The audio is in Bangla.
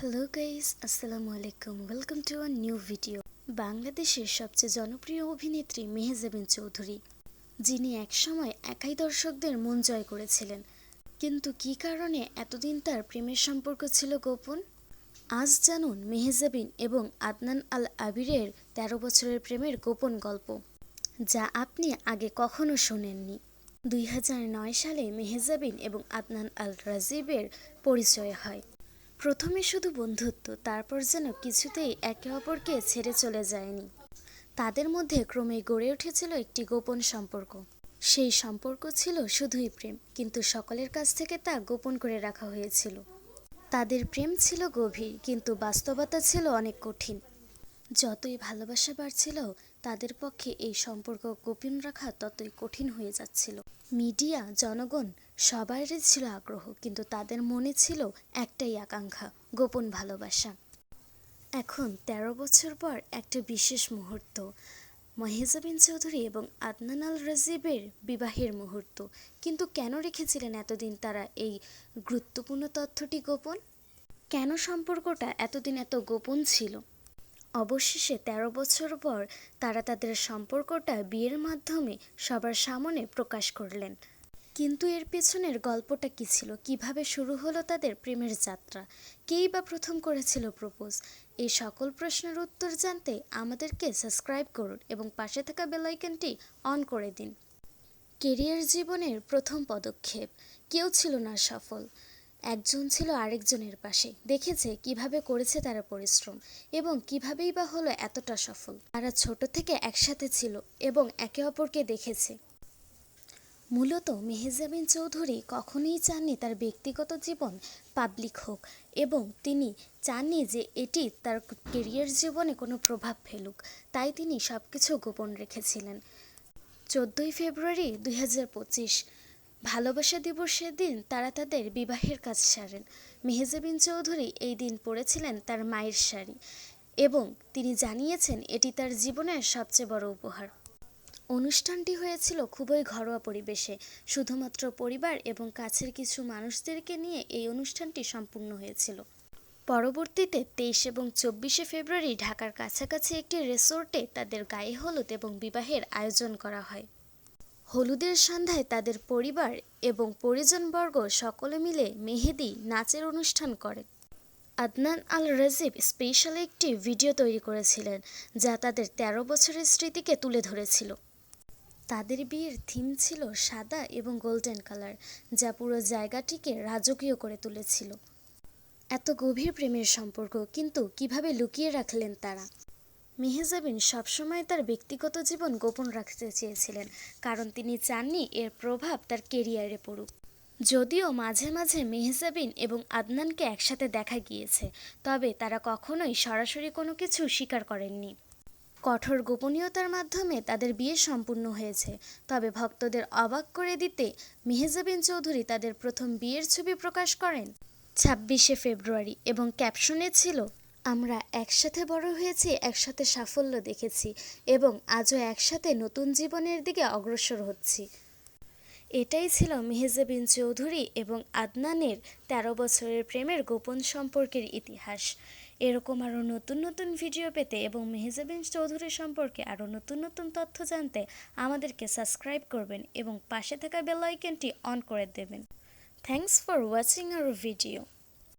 হ্যালো গাইস আসসালামু আলাইকুম welcome to a new video বাংলাদেশের সবচেয়ে জনপ্রিয় অভিনেত্রী মেহেজাবিন চৌধুরী, যিনি একসময় একাই দর্শকদের মন জয় করেছিলেন। কিন্তু কী কারণে এতদিন তার প্রেমের সম্পর্ক ছিল গোপন? আজ জানুন মেহেজাবিন এবং আদনান আল আবিরের তেরো বছরের প্রেমের গোপন গল্প, যা আপনি আগে কখনো শোনেননি। দুই হাজার নয় সালে মেহেজাবিন এবং আদনান আল রাজিবের পরিচয় হয়। প্রথমে শুধু বন্ধুত্ব, তারপর যেন কিছুতেই একে অপরকে ছেড়ে চলে যায়নি। তাদের মধ্যে ক্রমে গড়ে উঠেছিল একটি গোপন সম্পর্ক। সেই সম্পর্ক ছিল শুধুই প্রেম, কিন্তু সকলের কাছ থেকে তা গোপন করে রাখা হয়েছিল। তাদের প্রেম ছিল গভীর, কিন্তু বাস্তবতা ছিল অনেক কঠিন। যতই ভালোবাসা বাড়ছিল, তাদের পক্ষে এই সম্পর্ক গোপন রাখা ততই কঠিন হয়ে যাচ্ছিল। মিডিয়া, জনগণ সবারই ছিল আগ্রহ, কিন্তু তাদের মনে ছিল একটাই আকাঙ্ক্ষা, গোপন ভালোবাসা। এখন ১৩ বছর পর একটা বিশেষ মুহূর্ত, মহেজাবিন চৌধুরী এবং আদনান আল রাজিবের বিবাহের মুহূর্ত। কিন্তু কেন রেখেছিলেন এতদিন তারা এই গুরুত্বপূর্ণ তথ্যটি গোপন? কেন সম্পর্কটা এতদিন এত গোপন ছিল? অবশেষে ১৩ বছর পর তারা তাদের সম্পর্কটা বিয়ের মাধ্যমে সবার সামনে প্রকাশ করলেন। কিন্তু এর পেছনের গল্পটা কি ছিল? কীভাবে শুরু হলো তাদের প্রেমের যাত্রা? কেই বা প্রথম করেছিল প্রপোজ? এই সকল প্রশ্নের উত্তর জানতে আমাদেরকে সাবস্ক্রাইব করুন এবং পাশে থাকা বেলাইকনটি অন করে দিন। কেরিয়ার জীবনের প্রথম পদক্ষেপ। কেউ ছিল না সফল। একজন ছিল আরেকজনের পাশে। দেখেছে কীভাবে করেছে তারা পরিশ্রম এবং কিভাবেই বা হলো এতটা সফল। তারা ছোট থেকে একসাথে ছিল এবং একে অপরকে দেখেছে। মূলত মেহেজাবিন চৌধুরী কখনোই চাননি তার ব্যক্তিগত জীবন পাবলিক হোক এবং তিনি চাননি যে এটি তার কেরিয়ার জীবনে কোনো প্রভাব ফেলুক। তাই তিনি সব কিছু গোপন রেখেছিলেন। চোদ্দোই ফেব্রুয়ারি দুই হাজার পঁচিশ ভালোবাসা দিবসের দিন তারা তাদের বিবাহের কাজ সারেন। মেহেজাবিন চৌধুরী এই দিন পরেছিলেন তার মায়ের শাড়ি এবং তিনি জানিয়েছেন এটি তার জীবনের সবচেয়ে বড় উপহার। অনুষ্ঠানটি হয়েছিল খুবই ঘরোয়া পরিবেশে। শুধুমাত্র পরিবার এবং কাছের কিছু মানুষদেরকে নিয়ে এই অনুষ্ঠানটি সম্পূর্ণ হয়েছিল। পরবর্তীতে তেইশ এবং চব্বিশে ফেব্রুয়ারি ঢাকার কাছাকাছি একটি রিসোর্টে তাদের গায়ে হলুদ এবং বিবাহের আয়োজন করা হয়। হলুদের সন্ধ্যায় তাদের পরিবার এবং পরিজনবর্গ সকলে মিলে মেহেদি নাচের অনুষ্ঠান করে। আদনান আল রাজিব স্পেশাল একটি ভিডিও তৈরি করেছিলেন, যা তাদের ১৩ বছরের স্মৃতিকে তুলে ধরেছিল। তাদের বিয়ের থিম ছিল সাদা এবং গোল্ডেন কালার যা পুরো জায়গাটিকে রাজকীয় করে তুলেছিল। এত গভীর প্রেমের সম্পর্ক কিন্তু কীভাবে লুকিয়ে রাখলেন তারা? মেহেজাবিন সবসময় তার ব্যক্তিগত জীবন গোপন রাখতে চেয়েছিলেন, কারণ তিনি চাননি এর প্রভাব তার কেরিয়ারে পড়ুক। যদিও মাঝে মাঝে মেহজাবিন এবং আদনানকে একসাথে দেখা গিয়েছে, তবে তারা কখনোই সরাসরি কোনো কিছু স্বীকার করেননি। কঠোর গোপনীয়তার মাধ্যমে তাদের বিয়ে সম্পূর্ণ হয়েছে, তবে ভক্তদের অবাক করে দিতে মেহজাবিন চৌধুরী তাদের প্রথম বিয়ের ছবি প্রকাশ করেন। ছাব্বিশে ফেব্রুয়ারি এবং ক্যাপশনে ছিল আমরা একসাথে বড় হয়েছি, একসাথে সাফল্য দেখেছি এবং আজও একসাথে নতুন জীবনের দিকে অগ্রসর হচ্ছি। এটাই ছিল মেহেজাবিন চৌধুরী এবং আদনানের ১৩ বছরের প্রেমের গোপন সম্পর্কের ইতিহাস। এরকম আরও নতুন নতুন ভিডিও পেতে এবং মেহেজাবিন চৌধুরী সম্পর্কে আরও নতুন নতুন তথ্য জানতে আমাদেরকে সাবস্ক্রাইব করবেন এবং পাশে থাকা বেল আইকনটি অন করে দেবেন। Thanks for watching our video